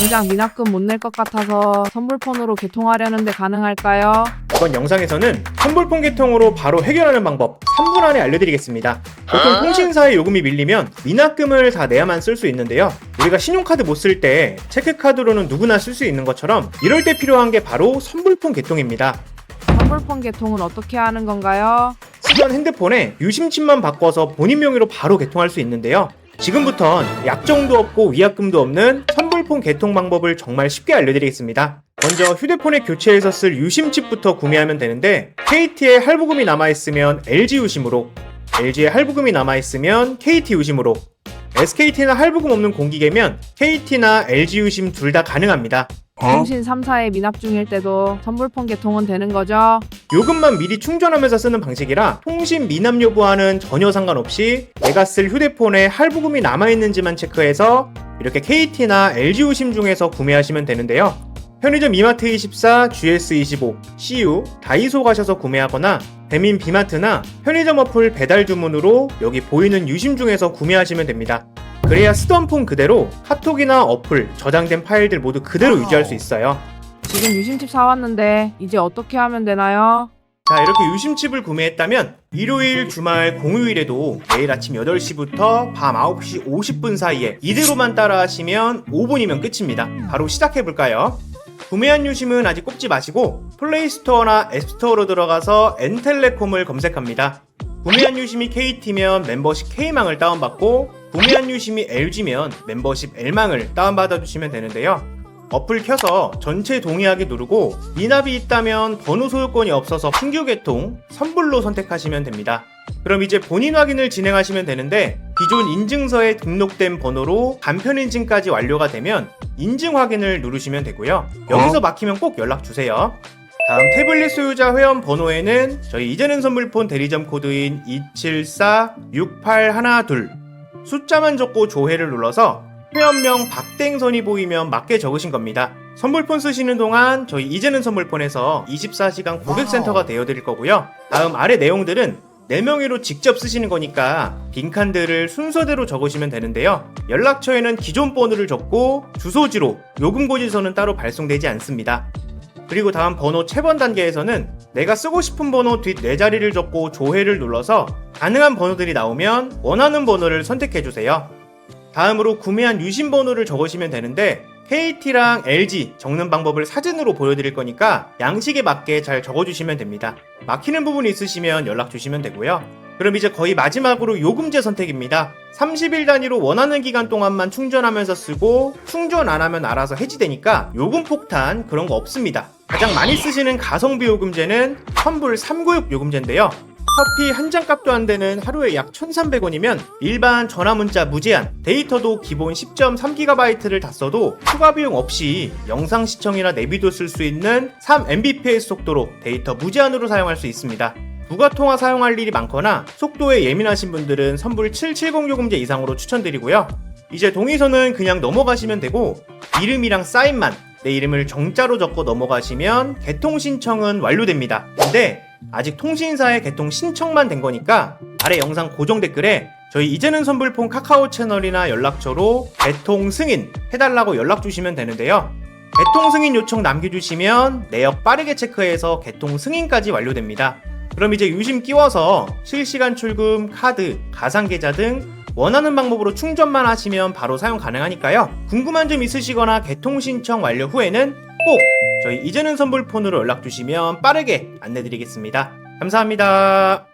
당장 미납금 못 낼 것 같아서 선불폰으로 개통하려는데 가능할까요? 이번 영상에서는 선불폰 개통으로 바로 해결하는 방법 3분 안에 알려드리겠습니다. 보통 통신사의 요금이 밀리면 미납금을 다 내야만 쓸 수 있는데요. 우리가 신용카드 못 쓸 때 체크카드로는 누구나 쓸 수 있는 것처럼 이럴 때 필요한 게 바로 선불폰 개통입니다. 선불폰 개통은 어떻게 하는 건가요? 쓰던 핸드폰에 유심칩만 바꿔서 본인 명의로 바로 개통할 수 있는데요. 지금부턴 약정도 없고 위약금도 없는 선 불폰 개통 방법을 정말 쉽게 알려드리겠습니다. 먼저 휴대폰에 교체해서 쓸 유심칩부터 구매하면 되는데 KT에 할부금이 남아있으면 LG 유심으로 LG에 할부금이 남아있으면 KT 유심으로 SKT나 할부금 없는 공기계면 KT나 LG 유심 둘 다 가능합니다. 통신 3사에 미납 중일 때도 선불폰 개통은 되는 거죠? 요금만 미리 충전하면서 쓰는 방식이라 통신 미납 여부와는 전혀 상관없이 내가 쓸 휴대폰에 할부금이 남아있는지만 체크해서 이렇게 KT나 LG 우심 중에서 구매하시면 되는데요. 편의점 이마트24, GS25, CU, 다이소 가셔서 구매하거나 대민 비마트나 편의점 어플 배달 주문으로 여기 보이는 유심 중에서 구매하시면 됩니다. 그래야 쓰던 폰 그대로 카톡이나 어플, 저장된 파일들 모두 그대로 유지할 수 있어요. 지금 유심칩 사왔는데 이제 어떻게 하면 되나요? 자 이렇게 유심칩을 구매했다면 일요일, 주말, 공휴일에도 매일 아침 8시부터 밤 9시 50분 사이에 이대로만 따라 하시면 5분이면 끝입니다. 바로 시작해볼까요? 구매한 유심은 아직 꼽지 마시고 플레이스토어나 앱스토어로 들어가서 엔텔레콤을 검색합니다. 구매한 유심이 KT면 멤버십 K망을 다운받고 구매한 유심이 LG면 멤버십 L망을 다운받아 주시면 되는데요. 어플 켜서 전체 동의하기 누르고 미납이 있다면 번호 소유권이 없어서 신규 개통, 선불로 선택하시면 됩니다. 그럼 이제 본인 확인을 진행하시면 되는데 기존 인증서에 등록된 번호로 간편 인증까지 완료가 되면 인증 확인을 누르시면 되고요. 여기서 막히면 꼭 연락 주세요. 다음 태블릿 소유자 회원 번호에는 저희 이재는 선물폰 대리점 코드인 274-6812 숫자만 적고 조회를 눌러서 회원명 박땡선이 보이면 맞게 적으신 겁니다. 선물폰 쓰시는 동안 저희 이제는 선물폰에서 24시간 고객센터가 되어드릴 거고요. 다음 아래 내용들은 4명의로 직접 쓰시는 거니까 빈칸들을 순서대로 적으시면 되는데요. 연락처에는 기존 번호를 적고 주소지로 요금 고지서는 따로 발송되지 않습니다. 그리고 다음 번호 채번 단계에서는 내가 쓰고 싶은 번호 뒷 네 자리를 적고 조회를 눌러서 가능한 번호들이 나오면 원하는 번호를 선택해 주세요. 다음으로 구매한 유심 번호를 적으시면 되는데 KT랑 LG 적는 방법을 사진으로 보여드릴 거니까 양식에 맞게 잘 적어주시면 됩니다. 막히는 부분이 있으시면 연락 주시면 되고요. 그럼 이제 거의 마지막으로 요금제 선택입니다. 30일 단위로 원하는 기간 동안만 충전하면서 쓰고 충전 안 하면 알아서 해지되니까 요금 폭탄 그런 거 없습니다. 가장 많이 쓰시는 가성비 요금제는 환불 396 요금제인데요. 커피 한 잔 값도 안 되는 하루에 약 1,300원이면 일반 전화 문자 무제한, 데이터도 기본 10.3GB를 다 써도 추가 비용 없이 영상 시청이나 내비도 쓸 수 있는 3mbps 속도로 데이터 무제한으로 사용할 수 있습니다. 부가 통화 사용할 일이 많거나 속도에 예민하신 분들은 선불 770 요금제 이상으로 추천드리고요. 이제 동의서는 그냥 넘어가시면 되고 이름이랑 사인만 내 이름을 정자로 적고 넘어가시면 개통 신청은 완료됩니다. 근데 아직 통신사의 개통 신청만 된 거니까 아래 영상 고정 댓글에 저희 이제는 선불폰 카카오 채널이나 연락처로 개통 승인 해달라고 연락 주시면 되는데요. 개통 승인 요청 남겨주시면 내역 빠르게 체크해서 개통 승인까지 완료됩니다. 그럼 이제 유심 끼워서 실시간 출금, 카드, 가상계좌 등 원하는 방법으로 충전만 하시면 바로 사용 가능하니까요. 궁금한 점 있으시거나 개통 신청 완료 후에는 꼭 저희 이제는 선불폰으로 연락 주시면 빠르게 안내드리겠습니다. 감사합니다.